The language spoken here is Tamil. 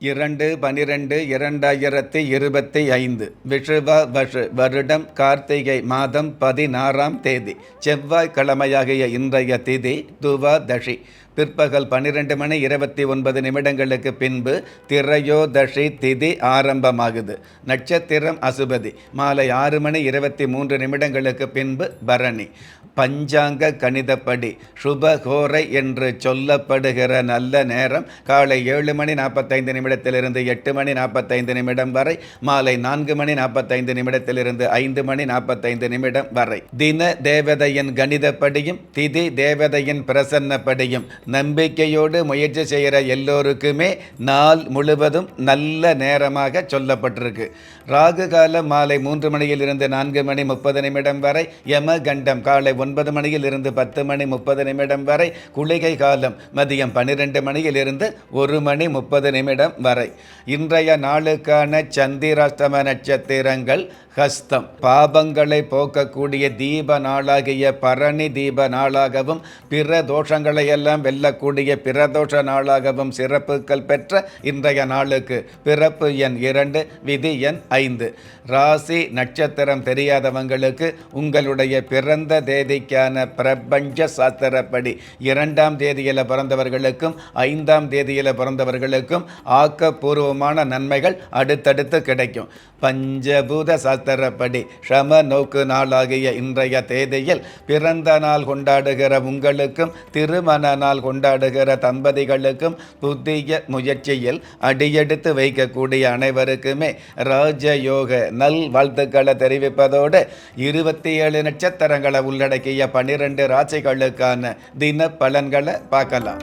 இரண்டு பனிரெண்டு இரண்டாயிரத்தி இருபத்தி ஐந்து விஷுவ வஷு வருடம் கார்த்திகை மாதம் பதினாறாம் தேதி செவ்வாய்க்கிழமையாகிய இன்றைய திதி துவாதஷி பிற்பகல் பன்னிரெண்டு மணி இருபத்தி ஒன்பது நிமிடங்களுக்கு பின்பு திரையோதஷி திதி ஆரம்பமாகுது. நட்சத்திரம் அசுபதி மாலை ஆறு மணி இருபத்தி மூன்று நிமிடங்களுக்கு பின்பு பரணி. பஞ்சாங்க கணிதப்படி சுபகோரை என்று சொல்லப்படுகிற நல்ல நேரம் காலை ஏழு மணி நாற்பத்தைந்து நிமிடத்திலிருந்து எட்டு மணி நாற்பத்தைந்து நிமிடம் வரை மாலை நான்கு மணி நாற்பத்தைந்து நிமிடத்திலிருந்து ஐந்து மணி நாற்பத்தைந்து நிமிடம் வரை. தின தேவதையின் கணிதப்படியும் திதி தேவதையின் பிரசன்னப்படியும் நம்பிக்கையோடு முயற்சி செய்கிற எல்லோருக்குமே நாள் முழுவதும் நல்ல நேரமாக சொல்லப்பட்டிருக்கு. ராகு காலம் மாலை மூன்று மணியில் இருந்து நான்கு மணி முப்பது நிமிடம் வரை யமகண்டம் காலை ஒன்பது மணியில் இருந்து பத்து மணி முப்பது நிமிடம் வரை குளிகை காலம். மதியம் பன்னிரெண்டு மணியில் இருந்து ஒரு மணி முப்பது நிமிடம் வரை. இன்றைய நாளுக்கான சந்திராஷ்டம நட்சத்திரங்கள் ஹஸ்தம். பாபங்களை போக்கக்கூடிய தீப நாளாகிய பரணி தீப நாளாகவும் பிற தோஷங்களை எல்லாம் வெல்லக்கூடிய பிரதோஷ நாளாகவும் சிறப்புகள் பெற்ற இன்றைய நாளுக்கு பிறப்பு எண் இரண்டு விதி எண் ஐந்து. ராசி நட்சத்திரம் தெரியாதவங்களுக்கு உங்களுடைய பிறந்த தேதி தேதிக்கான பிரபஞ்ச சாஸ்திரப்படி இரண்டாம் தேதியில் பிறந்தவர்களுக்கும் ஐந்தாம் தேதியில் பிறந்தவர்களுக்கும் ஆக்கப்பூர்வமான நன்மைகள் அடுத்தடுத்து கிடைக்கும். பஞ்சபூத சாஸ்திரப்படி ஷம நோக்கு நாளாகிய இன்றைய தேதியில் பிறந்த நாள் கொண்டாடுகிற உங்களுக்கும் திருமண நாள் கொண்டாடுகிற தம்பதிகளுக்கும் புதிய முயற்சியில் அடியெடுத்து வைக்கக்கூடிய அனைவருக்குமே ராஜயோக நல் வாழ்த்துக்களை தெரிவிப்பதோடு இருபத்தி ஏழு நட்சத்திரங்களை உள்ளடக்கி உள்ளடக்கிய பன்னிரண்டு ராசிகளுக்கான தின பலன்களை பார்க்கலாம்.